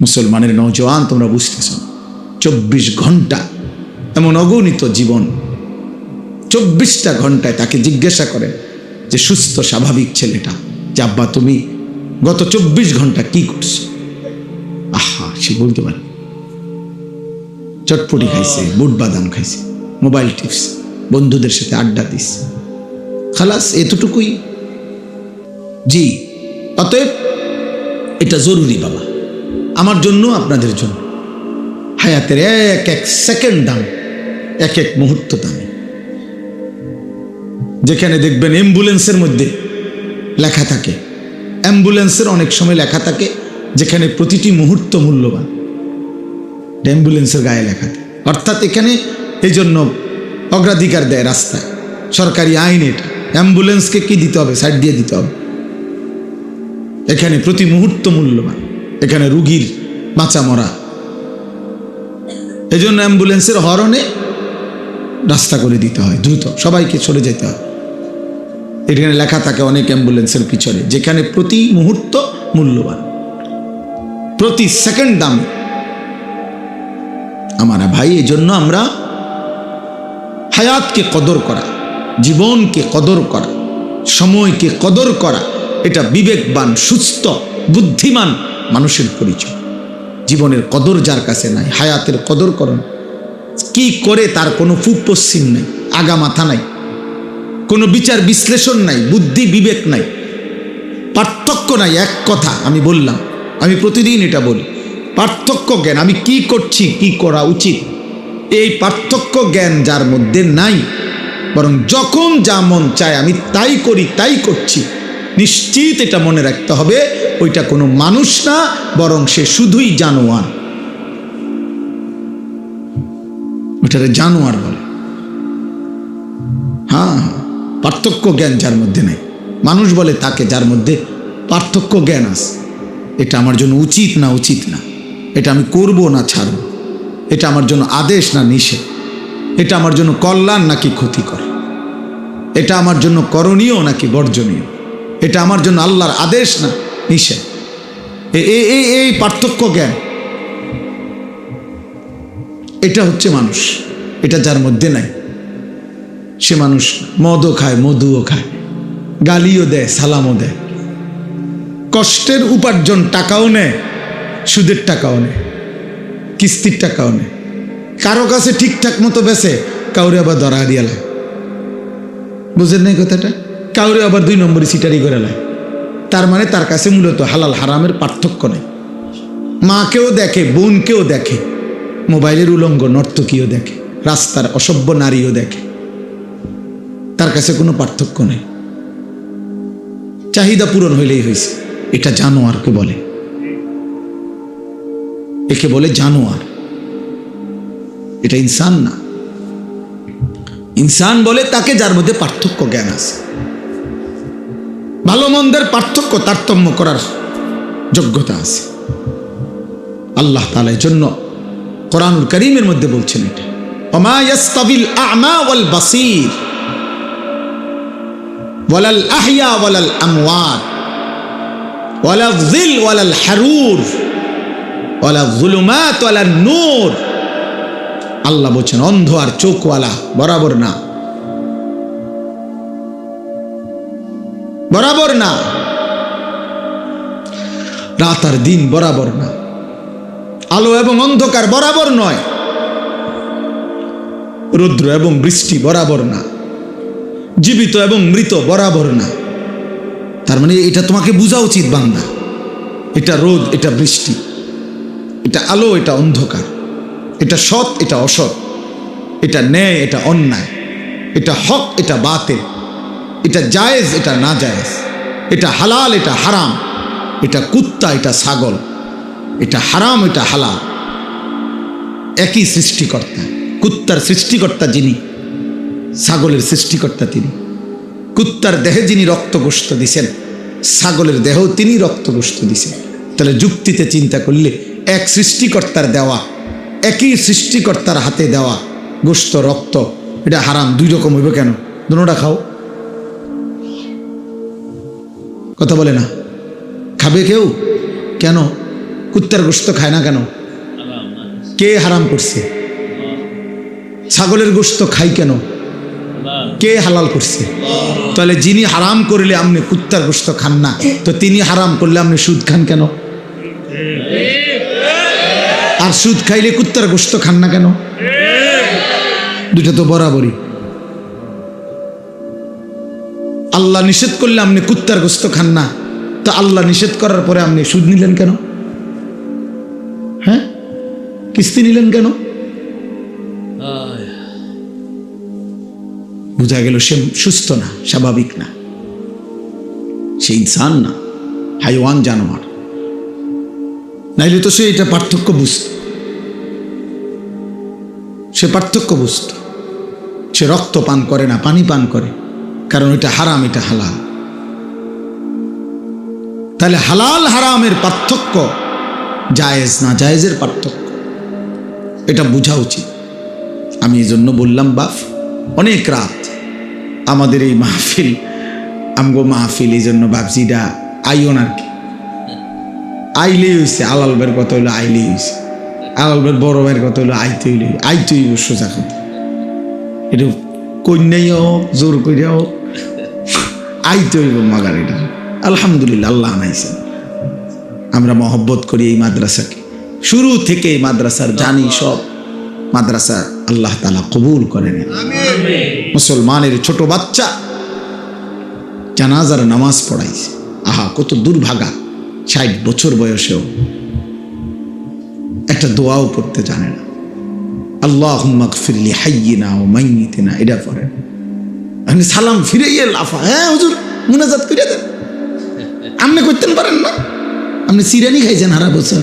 মুসলমানের নৌজওয়ান, তোমরা বুঝতেছ। চব্বিশ ঘণ্টা এমন অগণিত জীবন, চব্বিশটা ঘন্টায় তাকে জিজ্ঞাসা করেন যে, সুস্থ, স্বাভাবিক ছেলেটা, যে আব্বা, তুমি গত চব্বিশ ঘণ্টা কি করছ? আহা, সে বলতে পারে। চটপটি খাইছে, বুট বাদাম খাইছে, মোবাইল টিপস বন্ধুদের সাথে আড্ডা দিস খালাস, এতটুকুই? জি, অতএব এটা জরুরি বাবা। আমার জন্য, আপনাদের জন্য। হায়াতের এক এক সেকেন্ড দাম, এক এক মুহূর্ত দামি। যেখানে দেখবেন অ্যাম্বুলেন্সের মধ্যে লেখা থাকে। অ্যাম্বুলেন্সের অনেক সময় লেখা থাকে, যেখানে প্রতিটি মুহূর্ত মূল্যবান। অ্যাম্বুলেন্সের গায়ে লেখা থাকে। অর্থাৎ এখানে এই জন্য অগ্রাধিকার দেয় রাস্তায়। সরকারি আইন এটা। অ্যাম্বুলেন্সকে কি দিতে হবে? সাইড দিয়ে দিতে হবে। এখানে প্রতি মুহূর্ত মূল্যবান। এখানে রুগীর বাঁচা মরা। জন্য অ্যাম্বুলেন্সের হরণে রাস্তা করে দিতে হয়, দ্রুত। সবাইকে চলে যেতে হয়। এখানে লেখা থাকে অনেক অ্যাম্বুলেন্সের পিছনে, যেখানে প্রতি মুহূর্ত মূল্যবান। প্রতি সেকেন্ড দাম। আমার ভাই এই জন্য আমরা হায়াতকে কদর করা, জীবনকে কদর করা, সময়কে কদর করা, এটা বিবেকবান, সুস্থ, বুদ্ধিমান মানুষের পরিচয়। জীবনের কদর যার কাছে নাই, হায়াতের কদর করণ কি করে তার কোনো পশ্চিম নাই, আগা মাথা নাই, কোনো বিচার বিশ্লেষণ নাই, বুদ্ধি বিবেক নাই, পার্থক্য নাই, এক কথা আমি বললাম, আমি প্রতিদিন এটা বলি। পার্থক্য জ্ঞান, আমি কি করছি, কি করা উচিত? এই পার্থক্য জ্ঞান যার মধ্যে নাই, বরং যখন যা মন চায় আমি তাই করি, তাই করছি। নিশ্চিত এটা মনে রাখতে হবে ওইটা কোনো মানুষ না, বরং সে শুধুই জানোয়ার। ওটারে জানোয়ার বলে। হ্যাঁ হ্যাঁ পার্থক্য জ্ঞান যার মধ্যে নেই। মানুষ বলে তাকে যার মধ্যে পার্থক্য জ্ঞান আছে। এটা আমার জন্য উচিত না উচিত না। এটা আমি করব না, ছাড়ব। এটা আমার জন্য আদেশ না, নিষেধ। এটা আমার জন্য কল্যাণ নাকি ক্ষতিকর? এটা আমার জন্য করণীয় নাকি বর্জনীয়? এটা আমার জন্য আল্লাহর আদেশ না? নিষেধ। এই এই পার্থক্য জ্ঞান। এটা হচ্ছে মানুষ। এটা যার মধ্যে নাই। সে মানুষ মদও খায়, মধুও খায়, গালিও দেয়, সালামও দেয়। কষ্টের উপার্জন টাকাও নেয়, সুদের টাকাও নেয়, কিস্তির টাকাও নেয়। কারও কাছে ঠিকঠাক মতো বেছে কাউরে আবার ধরা দিয়া লায়। বুঝেন নাই কথাটা? কাউরে আবার দুই নম্বরে সিটারি করে লায়। তার মানে তার কাছে মূলত হালাল, হারামের পার্থক্য নেই। মাকেও দেখে, বোনকেও দেখে, মোবাইলের উলঙ্গ নর্তকীও দেখে, রাস্তার অসভ্য নারীও দেখে। তার কাছে কোনো পার্থক্য নেই। চাহিদা পূরণ হইলেই হয়েছে এটা জানোয়ারকে বলে। একে বলে জানোয়ার। এটা ইনসান না। ইনসান বলে তাকে যার মধ্যে পার্থক্য জ্ঞান আছে। ভালো মন্দের পার্থক্য তারতম্য করার যোগ্যতা আছে। আল্লাহ তালার জন্য কোরআনুল করিমের মধ্যে বলছেন এটা। আ'মা ওয়াল বাসীর ওয়ালাল হারুর আল্লাহ বলছেন, অন্ধ আর চোখওয়ালা বরাবর না। বরাবর না। রাত আর দিন বরাবর না। আলো এবং অন্ধকার বরাবর নয়। রুদ্র এবং বৃষ্টি বরাবর না। জীবিত এবং মৃত বরাবর না। তার মানে এটা তোমাকে বোঝা উচিত বান্দা। এটা রোদ, এটা বৃষ্টি। এটা আলো, এটা অন্ধকার। এটা সৎ, এটা অসৎ। এটা ন্যায়, এটা অন্যায়। এটা হক, এটা বাতে এটা জায়েজ, এটা না জায়েজ। এটা হালাল, এটা হারাম। এটা কুত্তা, এটা ছাগল। এটা হারাম, এটা হালাল। একই সৃষ্টিকর্তা। কুত্তার সৃষ্টিকর্তা যিনি, ছাগলের সৃষ্টিকর্তা তিনি। কুত্তার দেহে যিনি রক্তগোস্ত দিছেন, ছাগলের দেহেও তিনি রক্তগোস্ত দিছেন। তাহলে যুক্তিতে চিন্তা করলে এক সৃষ্টিকর্তার দেওয়া, একই সৃষ্টিকর্তার হাতে দেওয়া গোস্ত রক্ত, এটা হারাম। দুই রকম হইব কেন? দুটা খাও। কথা বলে না। খাবে কেউ? কেন? কুত্তার গোস্ত খায় না কেন? কে হারাম করছে? ছাগলের গোস্ত খাই কেন? কে হালাল করছে? তাহলে যিনি হারাম করলে আপনি কুত্তার গোস্ত খান না। তো তিনি হারাম করলে আপনি সুদ খান কেন? আর সুদ খাইলে কুত্তার গোস্ত খান না কেন? দুটো তো বরাবরই। আল্লাহ নিষেধ করলে আপনি কুত্তার গোস্ত খান না। তো আল্লাহ নিষেধ করার পরে আপনি সুদ নিলেন কেন? হ্যাঁ? কিস্তি নিলেন কেন? বোঝা গেল সে সুস্থ না, স্বাভাবিক না। সে ইনসান না, হাইওয়ান জানোয়ার। নাইলে তো সে এটা পার্থক্য বুঝত। সে পার্থক্য বুঝত। সে রক্ত পান করে না, পানি পান করে। কারণ এটা হারাম, এটা হালাল। তাহলে হালাল হারামের পার্থক্য জায়েজ, না জায়েজের পার্থক্য? এটা বোঝা উচিত। আমি এই জন্য বললাম, বাফ, অনেক রাত আমাদের এই মাহফিল, আমগো মাহফিল এই জন্য বাপজিটা আইও আর কি। আইলেই হয়েছে আলাল বের কথা হইল আইলেই হয়েছে আলাল বের বড় বের কথা হইল আইতে হইলে আইতেই সোজা কথা। এটা কন্যাই হোক জোর করিয়া হোক আইতে হইব মাগার এটা। আলহামদুলিল্লাহ, আল্লাহ আনাইছেন আমরা মহব্বত করি এই মাদ্রাসাকে। শুরু থেকে এই মাদ্রাসার জানি সব। মাদ্রাসা আল্লাহ তালা কবুল করেন। মুসলমানের ছোট বাচ্চা জানাজার নামাজ পড়াইছে। আহা, কত দুর্ভাগা। ষাট বছর বয়সেও একটা দোয়াও পড়তে জানে না। আল্লাহ ফিরলি হাইয়িনা ও মাইনিতিনা এটা পড়ে। আপনি সালাম ফিরে গিয়ে লাফা হ্যাঁ হুজুর, মুনাজাত করে দেন। আপনি করতেন পারেন না? আপনি সিরানি খাইছেন হারা বছর।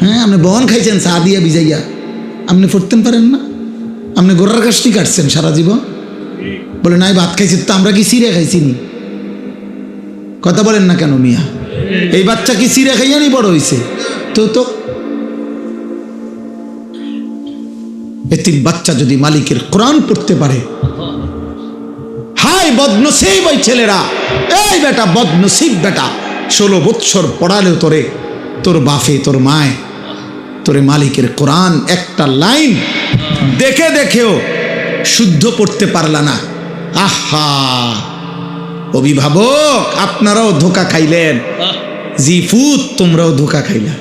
হ্যাঁ আপনি বহন খাইছেন চা দিয়া বিজাইয়া আপনি পড়তেন পারেন না? আপনি গোড়ার কাশটি কাটছেন সারা জীবন। বলে, নাই, ভাত খাইছি তো, আমরা কি সিরে খাইছি নি? কথা বলেন না কেন, মিয়া? এই বাচ্চা কি সিরে খাইয়া নি বড় হয়েছে তো তো। এতিম বাচ্চা যদি মালিকের কোরআন পড়তে পারে হাই বদনসিব ওই ছেলেরা। এই বেটা, বদনসিব বেটা। ষোলো বৎসর পড়ালেও তোরে, তোর বাফে তোর মায়, তোরে মালিকের কোরআন একটা লাইন দেখে দেখেও শুদ্ধ পড়তে পারলা না। আহা! অভিভাবক, আপনারাও ধোকা খাইলেন। জিফুত তোমরাও ধোকা খাইলা।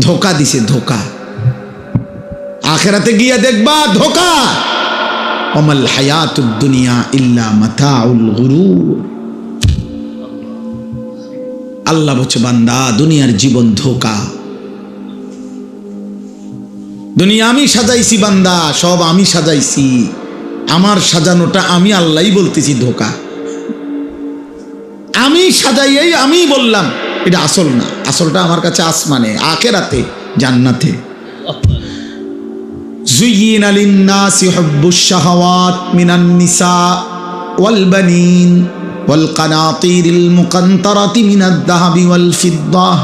ধোকা দিছে ধোকা। আখেরাতে গিয়া দেখবা ধোকা। অমল হায়াতুদ দুনিয়া ইল্লা মাতাউল গুরুর। আল্লাহ বলছে, বান্দা, দুনিয়ার জীবন ধোকা। দুনিয়া আমি সাজাইছি, বান্দা, সব আমি সাজাইছি। আমার সাজানোটা আমি আল্লাহই বলতেছি, ধোকা। আমি সাজাইয়াই আমি বললাম, এটা আসল না। আসলটা আমার কাছে আসমানে, আখেরাতে, জান্নাতে। زين للناس حب الشهوات من النساء والبنين والقناطير المقنطرة من الذهب والفضة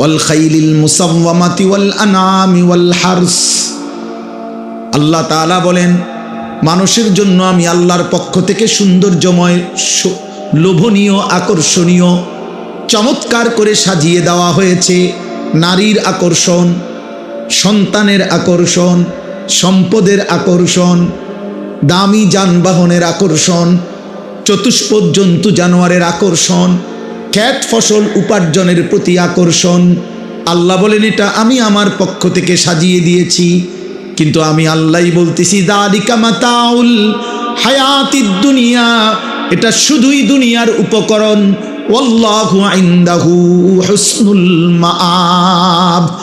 والخيل المصومة والأنعام والحرث আল্লাহ তাআলা বলেন মানুষের জন্য আমি আল্লাহর পক্ষ থেকে সৌন্দর্যময় সু- লোভনীয় আকর্ষণীয় চমৎকার করে সাজিয়ে দেওয়া হয়েছে নারীর আকর্ষণ সন্তানের আকর্ষণ, সম্পদের আকর্ষণ, দামি যানবাহনের আকর্ষণ, চতুষ্পদ জন্তু জানোয়ারের আকর্ষণ, খ্যাত ফসল উপার্জনের প্রতি আকর্ষণ। আল্লাহ বলেন, এটা আমি আমার পক্ষ থেকে সাজিয়ে দিয়েছি। কিন্তু আমি আল্লাহই বলতেছি, দালিকা মাতাউল হায়াতিদ দুনিয়া। এটা শুধুই দুনিয়ার উপকরণ। ওয়াল্লাহু ইনদাহু হুসনুল মাআব।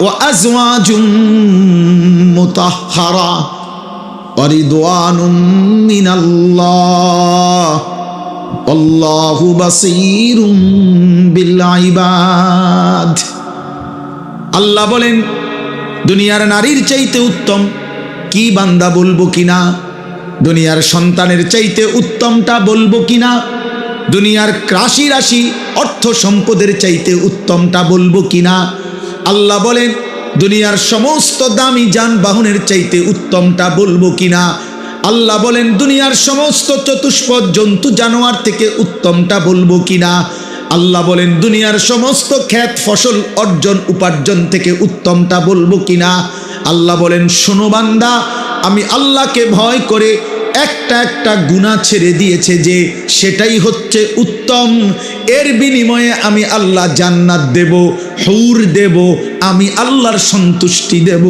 ও আল্লাহ বলেন, দুনিয়ার নারীর চাইতে উত্তম, কি বান্দা বলব কিনা দুনিয়ার সন্তানের চাইতে উত্তমটা বলব কিনা দুনিয়ার রাশি রাশি অর্থ সম্পদের চাইতে উত্তমটা বলব কিনা আল্লাহ বলেন, দুনিয়ার সমস্ত দামি যানবাহনের চাইতে উত্তমটা বলব কিনা? আল্লাহ বলেন, দুনিয়ার সমস্ত চতুষ্পদ জন্তু জানোয়ার থেকে উত্তমটা বলব কিনা? আল্লাহ বলেন, দুনিয়ার সমস্ত খ্যাত ফসল অর্জন উপার্জন থেকে উত্তমটা বলব কিনা? আল্লাহ বলেন, শোনো বান্দা, আমি আল্লাহকে ভয় করে একটা একটা গুণা ছেড়ে দিয়েছে যে সেটাই হচ্ছে উত্তম। এর বিনিময়ে আমি আল্লাহ জান্নাত দেব, হৌর দেব, আমি আল্লাহর সন্তুষ্টি দেব।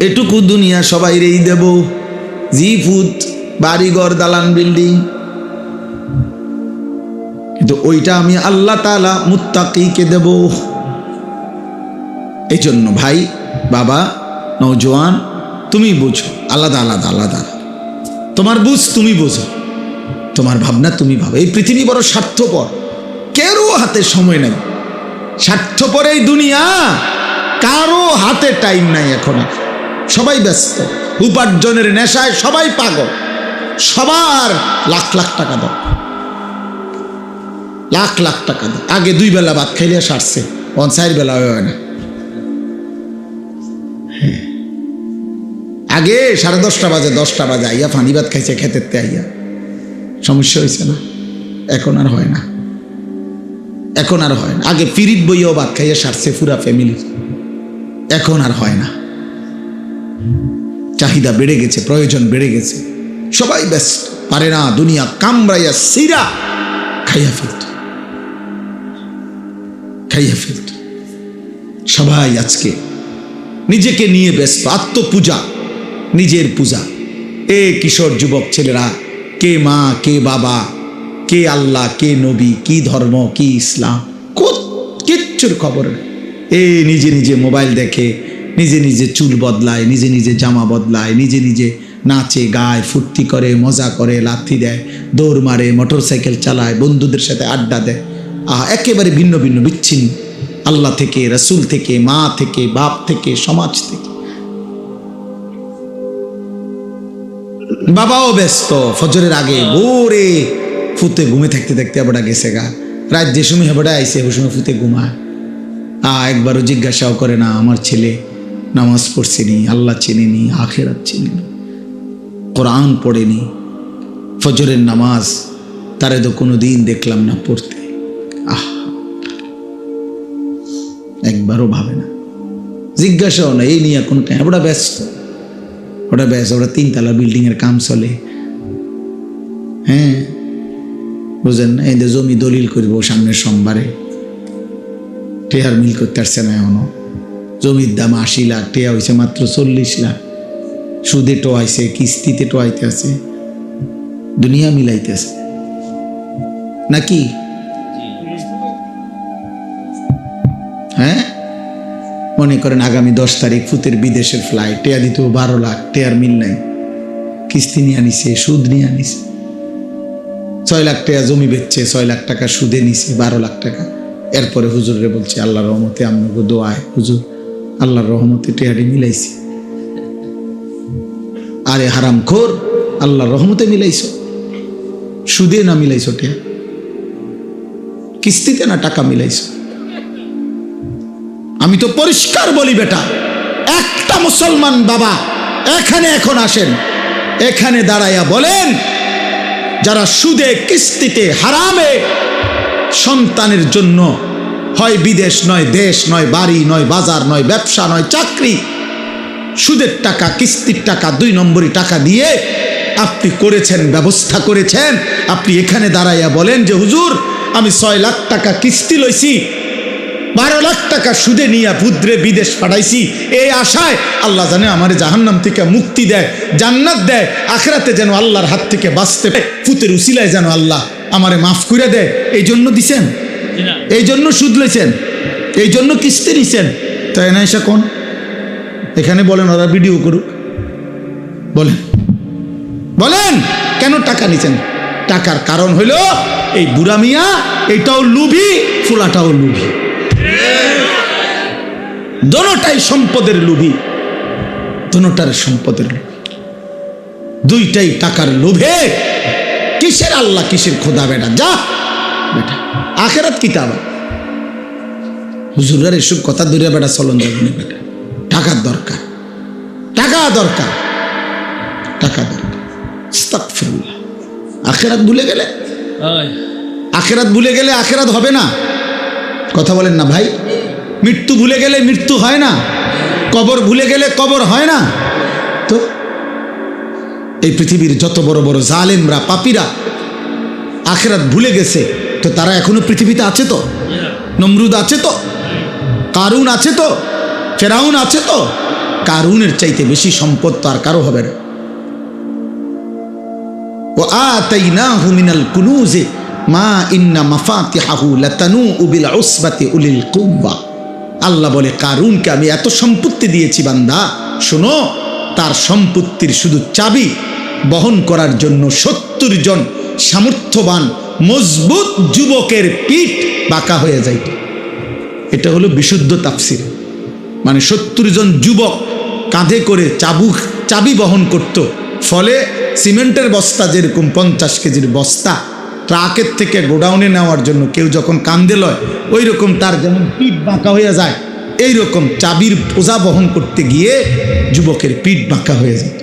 এটুকু দুনিয়া সবাই রেই দেব। জি ফুট বাড়িঘর, দালান, বিল্ডিং। কিন্তু ওইটা আমি আল্লাহ তালা মুত্তাকিকে দেব। এই জন্য ভাই, বাবা নৌজওয়ান তুমি বুঝো। আলাদা আলাদা আলাদা। তোমার বুঝ তুমি বোঝো। তোমার ভাবনা তুমি ভাবো। এই পৃথিবী বড় স্বার্থপর। কেরও হাতে সময় নেই। স্বার্থপর এই দুনিয়া। কারও হাতে টাইম নাই এখন। সবাই ব্যস্ত। উপার্জনের নেশায় সবাই পাগল। সবার লাখ লাখ টাকা দাও। লাখ লাখ টাকা দাও। আগে দুই বেলা ভাত খাইলে সারছে। অন বেলা হয় না। আগে সাড়ে দশটা বাজে দশটা বাজে, আইয়া ফানি ভাত খাইছে, খেতের তে আইয়া। সমস্যা হয়েছে না? এখন আর হয় না। এখন আর হয় না। আগে পিরিত বইয়াও ভাত খাইয়া সারছে পুরা ফ্যামিলি এখন আর হয় না। চাহিদা বেড়ে গেছে, প্রয়োজন বেড়ে গেছে। সবাই ব্যস্ত, পারে না, দুনিয়া কামড়াইয়া সিরা খাইয়া ফেলত। খাইয়া ফেলত। সবাই আজকে নিজেকে নিয়ে ব্যস্ত, আত্মপূজা। নিজের পূজা। এ কিশোর যুবক ছেলেরা, কে মা, কে বাবা, কে আল্লাহ, কে নবী, কি ধর্ম, কি ইসলাম কিচ্ছুর খবর। এ নিজে নিজে মোবাইল দেখে, নিজে নিজে চুল বদলায়, নিজে নিজে জামা বদলায়, নিজে নিজে নাচে, গায়, ফুর্তি করে, মজা করে, লাথি দেয়, দৌড় মারে মোটর সাইকেল চালায়, বন্ধুদের সাথে আড্ডা দেয়। আহ, একেবারে ভিন্ন ভিন্ন, বিচ্ছিন্ন। আল্লাহ থেকে, রসুল থেকে, মা থেকে, বাপ থেকে, সমাজ থেকে। বাবাও ব্যস্ত, ফজরের আগে ভোরে ফুতে ঘুমে থাকতে থাকতে আবার গেছে গা রাত যে সময় হেবড়া আইসে ওই সময় ফুতে ঘুমায়। আ, একবারও জিজ্ঞাসাও করে না, আমার ছেলে নামাজ পড়ছেনি আল্লাহ চেনেনি আখেরাত চেনেনি কোরআন পড়েনি ফজরের নামাজ তারে তো কোনো দিন দেখলাম না পড়তে। আহ, একবারও ভাবে না। জিজ্ঞাসাও না, এই নিয়ে কোনো ওটা ব্যস্ত? ওটা ব্যস্ত ওটা তিনতলা বিল্ডিংয়ের কাম চলে। হ্যাঁ? বুঝেন না? এই যে জমি দলিল করব সামনের সোমবারে। টেয়ার মিল করতে পারছে না এখনও। জমির দাম আশি লাখ, টেয়া হয়েছে মাত্র চল্লিশ লাখ। সুদে টোয়াইছে, কিস্তিতে টোয়াইতে আছে। দুনিয়া মিলাইতেছে নাকি? করেন আগামী দশ তারিখ ফুতের বিদেশের ফ্লাইট টেয়া দিত বারো লাখ, টেয়ার মিল নাই। কিস্তি নিয়ে আনিছে, সুদ নিয়ে আনিছে। ছয় লাখ টাকা জমি বেচছে, ছয় লাখ টাকা সুদে নিছে, বারো লাখ টাকা। এরপরে হুজুরে বলছে, আল্লাহর রহমতে আপনাকে দোয়ায়, হুজুর, আল্লাহর রহমতে টেহারি মিলাইছি। আরে হারাম খোর, আল্লাহর রহমতে মিলাইছো। সুদে না মিলাইছো টেয়া। কিস্তিতে না টাকা মিলাইছো। আমি তো পরিষ্কার বলি বেটা, একটা মুসলমান বাবা এখানে এখন আসেন, এখানে দাঁড়াইয়া বলেন, যারা সুদে, কিস্তিতে হারামে, সন্তানের জন্য হয় বিদেশ নয় দেশ নয় বাড়ি নয় বাজার নয় ব্যবসা নয় চাকরি, সুদের টাকা, কিস্তির টাকা, দুই নম্বরই টাকা দিয়ে আপনি করেছেন, ব্যবস্থা করেছেন, আপনি এখানে দাঁড়াইয়া বলেন যে, হুজুর, আমি ছয় লাখ টাকা কিস্তি লইছি বারো লাখ টাকা সুদে নিয়ে ভুদ্রে বিদেশ পাঠাইছি। এই আশায় আল্লাহ জানে আমার জাহান্নাম থেকে মুক্তি দেয় জান্নাত দেয় আখরাতে যেন আল্লাহর হাত থেকে বাঁচতে পারে। ফুতের উসিলায় যেন আল্লাহ আমারে মাফ করে দেয়। এই জন্য দিছেন এই জন্য সুদ লইছেন এই জন্য কিস্তি নিছেন? তাই না এসে কোন? এখানে বলেন ওরা ভিডিও করুক। বলেন। বলেন কেন টাকা নিছেন? টাকার কারণ হইল এই বুড়া মিয়া এটাও লুভি ফুলাটাও লুভি। দোনোটাই সম্পদের লুভি। দোনোটার সম্পদের লোভী। দুইটাই টাকার লোভে। কিসের আল্লাহ কিসের খোদা বেটা? যা। বেটা আখেরাত কিতাব হুজুরের এসব কথা দূরে বেটা চলন যাবে বেটা। টাকার দরকার। টাকা দরকার। টাকা দরকার। আখেরাত ভুলে গেলে? আখেরাত ভুলে গেলে আখেরাত হবে না? কথা বলেন না ভাই। মৃত্যু ভুলে গেলে মৃত্যু হয় না। কবর ভুলে গেলে কবর হয় না। তো এই পৃথিবীর যত বড় বড় জালেমরা, পাপিরা আখেরাত ভুলে গেছে, তো তারা এখনও পৃথিবীতে আছে তো? নমরুদ আছে তো? কারুন আছে তো? ফেরাউন আছে তো? কারুনের চাইতে বেশি সম্পদ তো আর কারও হবে না। ও আতাইনাহু মিনাল কুনুজে মা ইন্না মাফাতিহাহু লাতানু বিল উসবাতি উলিল কুব্বা। আল্লাহ বলে, কারুনকে আমি এত সম্পত্তি দিয়েছি, বান্দা। শোনো, তার সম্পত্তির শুধু চাবি বহন করার জন্য সত্তর জন সামর্থ্যবান, মজবুত যুবকের পিঠ বাঁকা হয়ে যাইত এটা হলো বিশুদ্ধ তাফসির। মানে সত্তর জন যুবক কাঁধে করে চাবুক চাবি বহন করত। ফলে সিমেন্টের বস্তা যেরকম পঞ্চাশ কেজির বস্তা ট্রাকের থেকে গোডাউনে নেওয়ার জন্য কেউ যখন কান্দে লয় ওই রকম তার যেমন পিঠ বাঁকা হয়ে যায়। এই রকম চাবির পোজা বহন করতে গিয়ে যুবকের পিঠ বাঁকা হয়ে যায়।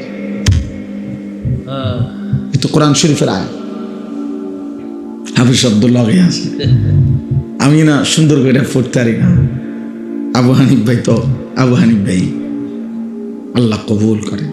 তো কোরআন শরীফের আয় হাফিজ আব্দুল্লাহ আছে? আমি না সুন্দর করে পড়তে পারি না। আবু হানিফ ভাই তো আবু হানিফ ভাই আল্লাহ কবুল করে।